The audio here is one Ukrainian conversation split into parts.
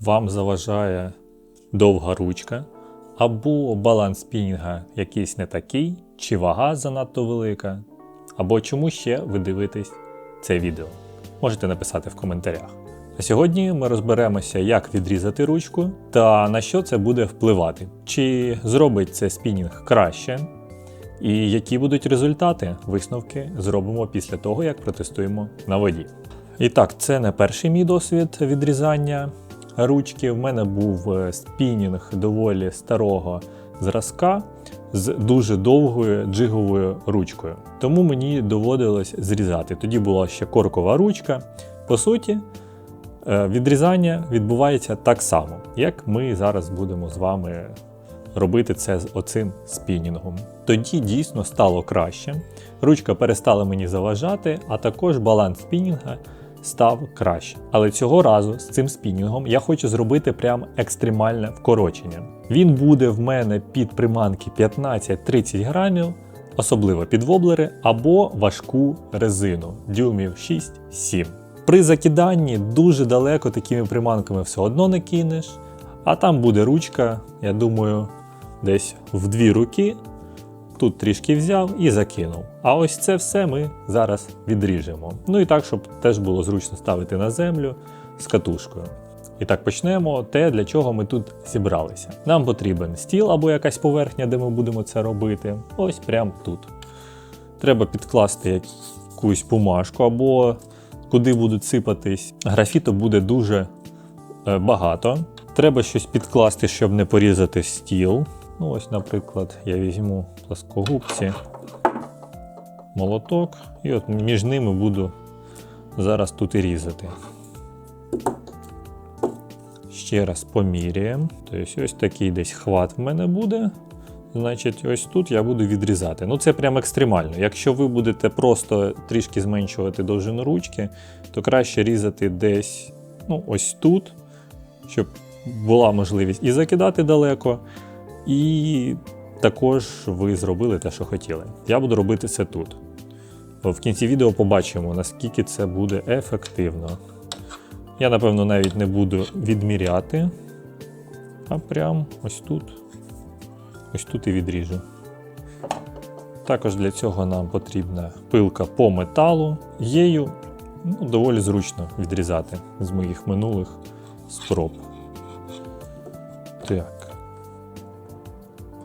вам заважає довга ручка, або баланс спінінга якийсь не такий, чи вага занадто велика, або чому ще ви дивитесь це відео. Можете написати в коментарях. А сьогодні ми розберемося, як відрізати ручку та на що це буде впливати, чи зробить це спінінг краще, і які будуть результати, висновки зробимо після того, як протестуємо на воді. І так, це не перший мій досвід відрізання ручки. В мене був е, спінінг доволі старого зразка з дуже довгою джиговою ручкою. Тому мені доводилось зрізати. Тоді була ще коркова ручка. По суті, е, відрізання відбувається так само, як ми зараз будемо з вами робити це з оцим спінінгом. Тоді дійсно стало краще. Ручка перестала мені заважати, а також баланс спінінга став краще. Але цього разу з цим спінінгом я хочу зробити прям екстремальне вкорочення. Він буде в мене під приманки 15-30 грамів, особливо під воблери, або важку резину дюймів 6-7. При закиданні дуже далеко такими приманками все одно не кинеш, а там буде ручка, я думаю, десь в дві руки. Тут трішки взяв і закинув. А ось це все ми зараз відріжемо. Ну і так, щоб теж було зручно ставити на землю з катушкою. І так почнемо те, для чого ми тут зібралися. Нам потрібен стіл або якась поверхня, де ми будемо це робити. Ось прямо тут. Треба підкласти якусь бумажку, або куди будуть сипатись. Графіту буде дуже е, багато. Треба щось підкласти, щоб не порізати стіл. Ну, ось, наприклад, я візьму плоскогубці, молоток, і от між ними буду зараз тут і різати. Ще раз поміряємо. Тобто ось такий десь хват в мене буде. Значить, ось тут я буду відрізати. Ну, це прям екстремально. Якщо ви будете просто трішки зменшувати довжину ручки, то краще різати десь ну, ось тут, щоб була можливість і закидати далеко, і також ви зробили те, що хотіли. Я буду робити це тут. В кінці відео побачимо, наскільки це буде ефективно. Я, напевно, навіть не буду відміряти, а прям ось тут. Ось тут і відріжу. Також для цього нам потрібна пилка по металу. Єю ну, доволі зручно відрізати з моїх минулих спроб. Так.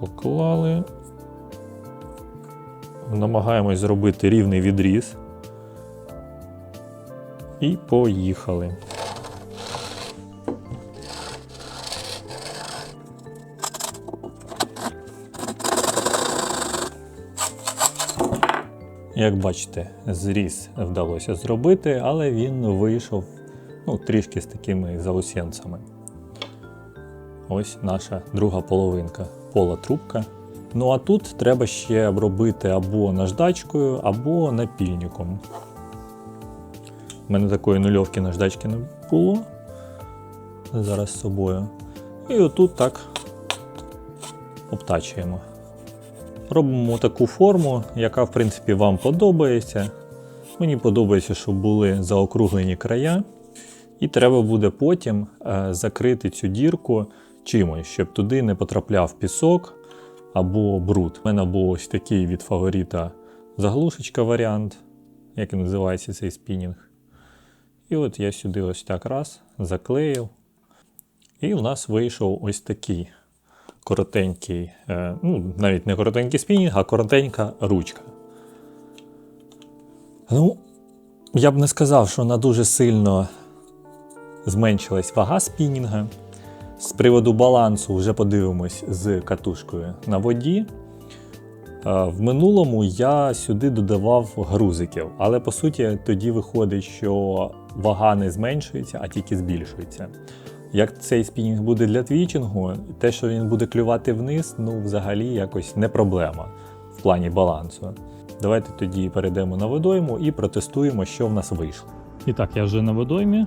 Поклали. Намагаємось зробити рівний відріз. І поїхали. Як бачите, зріз вдалося зробити, але він вийшов ну, трішки з такими заусенцями. Ось наша друга половинка пола трубка. Ну а тут треба ще обробити або наждачкою, або напільником. У мене такої нульовки наждачки не було. Зараз з собою. І отут так обтачуємо. Робимо таку форму, яка в принципі вам подобається. Мені подобається, щоб були заокруглені края. І треба буде потім е, закрити цю дірку чимось, щоб туди не потрапляв пісок або бруд. У мене був ось такий від фаворита заглушечка варіант, як і називається цей спінінг. І от я сюди ось так раз заклеїв. І у нас вийшов ось такий коротенький, е, ну, навіть не коротенький спінінг, а коротенька ручка. Ну, я б не сказав, що вона дуже сильно зменшилась вага спінінга. З приводу балансу вже подивимось з катушкою на воді. Е, В минулому я сюди додавав грузиків, але по суті тоді виходить, що вага не зменшується, а тільки збільшується. Як цей спінінг буде для твічингу, те, що він буде клювати вниз, ну взагалі якось не проблема в плані балансу. Давайте тоді перейдемо на водойму і протестуємо, що в нас вийшло. І так, я вже на водоймі.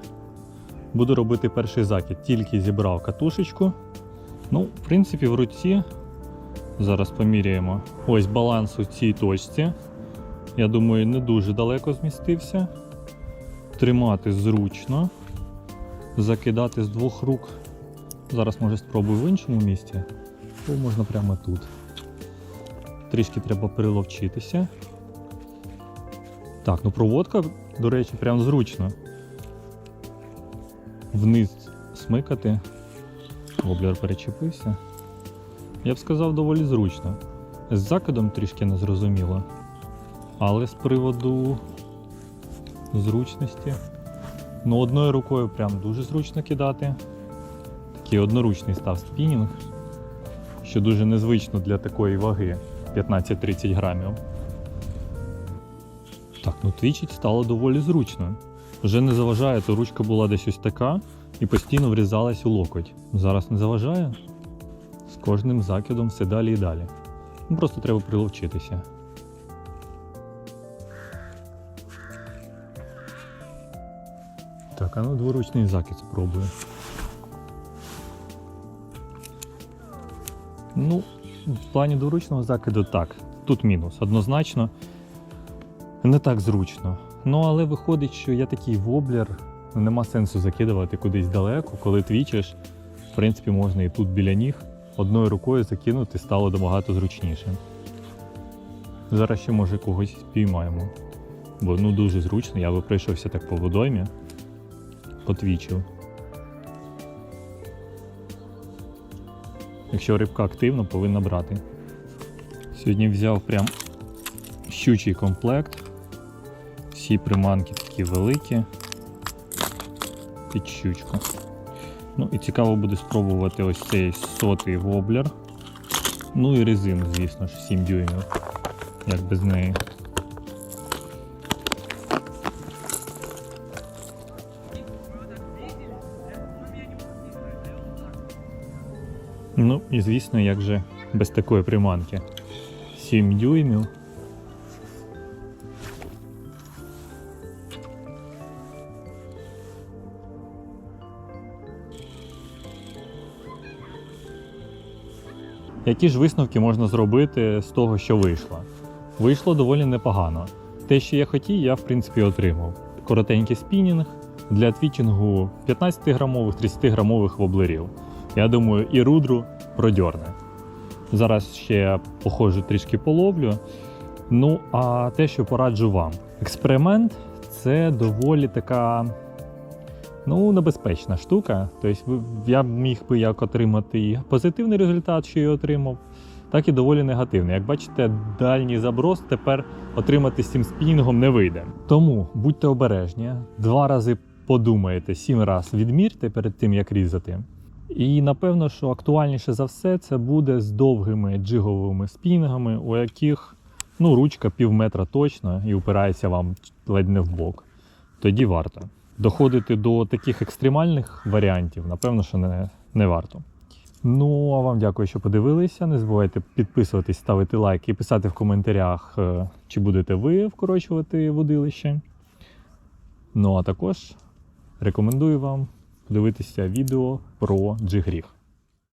Буду робити перший закид. Тільки зібрав катушечку. Ну, в принципі, в руці зараз поміряємо. Ось баланс у цій точці. Я думаю, не дуже далеко змістився. Тримати зручно. закидати з двох рук. Зараз може спробую в іншому місці, або можна прямо тут. Трішки треба приловчитися. Так, ну проводка, до речі, прям зручно. Вниз смикати. Воблер перечепився. Я б сказав, доволі зручно. З закидом трішки незрозуміло. Але з приводу зручності. Ну, одною рукою прям дуже зручно кидати. Такий одноручний став спінінг, що дуже незвично для такої ваги 15-30 грамів. Так, ну твічить стало доволі зручно. Вже не заважає, то ручка була десь ось така і постійно врізалась у локоть. Зараз не заважає. З кожним закидом все далі і далі. Ну, просто треба приловчитися. Так, а ну дворучний закид спробую. Ну, в плані дворучного закиду так. Тут мінус. Однозначно не так зручно. Ну, але виходить, що я такий воблер, нема сенсу закидувати кудись далеко, коли твічиш. В принципі, можна і тут біля ніг одною рукою закинути стало набагато зручніше. Зараз ще може когось спіймаємо. Бо ну дуже зручно, я би пройшовся так по водоймі, потвічив. Якщо рибка активна, повинна брати. Сьогодні взяв прям щучий комплект. Всі приманки такі великі. Під щучку. Ну і цікаво буде спробувати ось цей сотий воблер. Ну і резину, звісно ж, 7 дюймів. Як без неї. Ну і звісно, як же без такої приманки. 7 дюймів. Які ж висновки можна зробити з того, що вийшло? Вийшло доволі непогано. Те, що я хотів, я в принципі отримав. Коротенький спінінг для твічингу 15-грамових, 30-грамових воблерів. Я думаю, і рудру продьорне. Зараз ще походжу трішки половлю. Ну, а те, що пораджу вам. Експеримент це доволі така ну, небезпечна штука. Тобто я міг би як отримати і позитивний результат, що я отримав, так і доволі негативний. Як бачите, дальній заброс тепер отримати з цим спінінгом не вийде. Тому будьте обережні, два рази подумайте, сім разів відмірте перед тим, як різати. І напевно, що актуальніше за все це буде з довгими джиговими спінгами, у яких ну, ручка пів метра точно і упирається вам ледь не в бок. Тоді варто. Доходити до таких екстремальних варіантів, напевно, що не, не варто. Ну, а вам дякую, що подивилися. Не забувайте підписуватись, ставити лайк і писати в коментарях, е, чи будете ви вкорочувати водилище. Ну а також рекомендую вам подивитися відео про джигріг.